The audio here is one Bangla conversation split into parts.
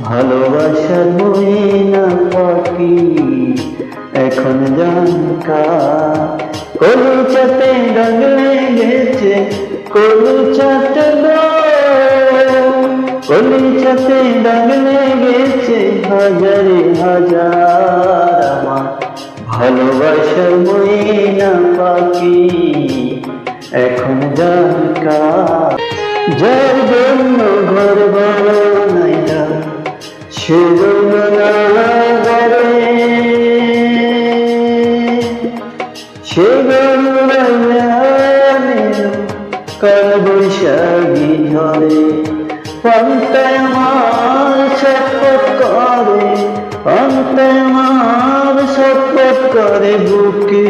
ভালোবাসার মহিনা পাখি, এখন জানকা। কলু চাতে দাগ গেছে কলু চাতে কলু চাতে দাগ লেগেছে, হাজারে হাজার আমার। ভালোবাসার মহিনা পাখি, এখন জানকা। যার জন্য সে কাল বৈশাখী ঝরে পান্তায় আমার শপথ করে পান্তায় বুকে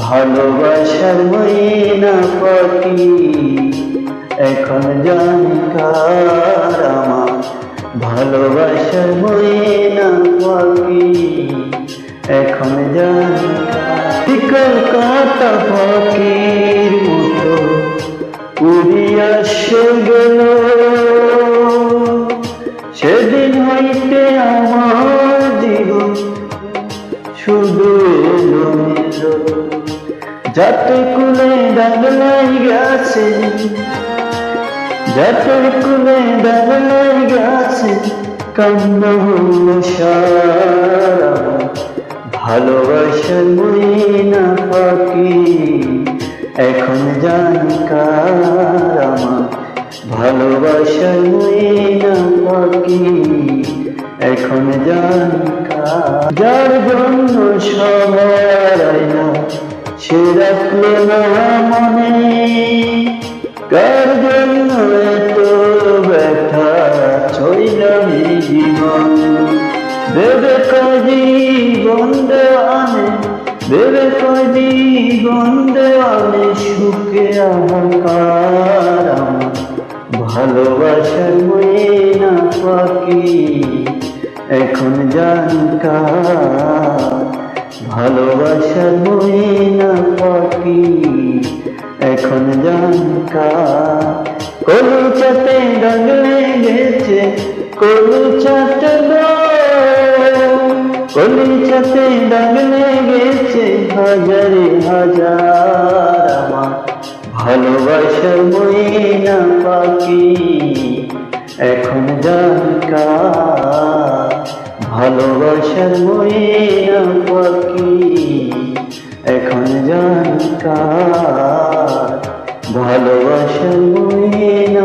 ভালোবাসার মহিনা পাখি এখন জানকার আমার ভালোবাসার মহিনা পাখি এখন জানকার কাটা পাখির মতো উড়িয়া গেল। সেদিন হইতে আমার জীবন শুধু যাতে কুলে ডাগলাই গেছে গেছে হইল সারা ভালোবাসার মহিনা পাখি এখন জানকার আমার ভালোবাসার পাখি এখন জানকার যার জন্য সবার আয়না সে রাখল না কার জন্য এত ব্যথা? ছইলাম জীবন। বেবে কাজী গন্ধে আনে বেবে কাজী গন্ধে আনে সুখে আহাকার ভালোবাসার মহিনা পাখি এখন জানকার এখন জানকার কলু চাতে দাগ লেগেছে কলু চাতে কলু চাতে দাগ লেগেছে, হাজারে হাজার আমার ভালোবাসার মহিনা পাখি। এখন জানকার ভালোবাসার মহিনা পাখি। ভালোবাসার মহিনা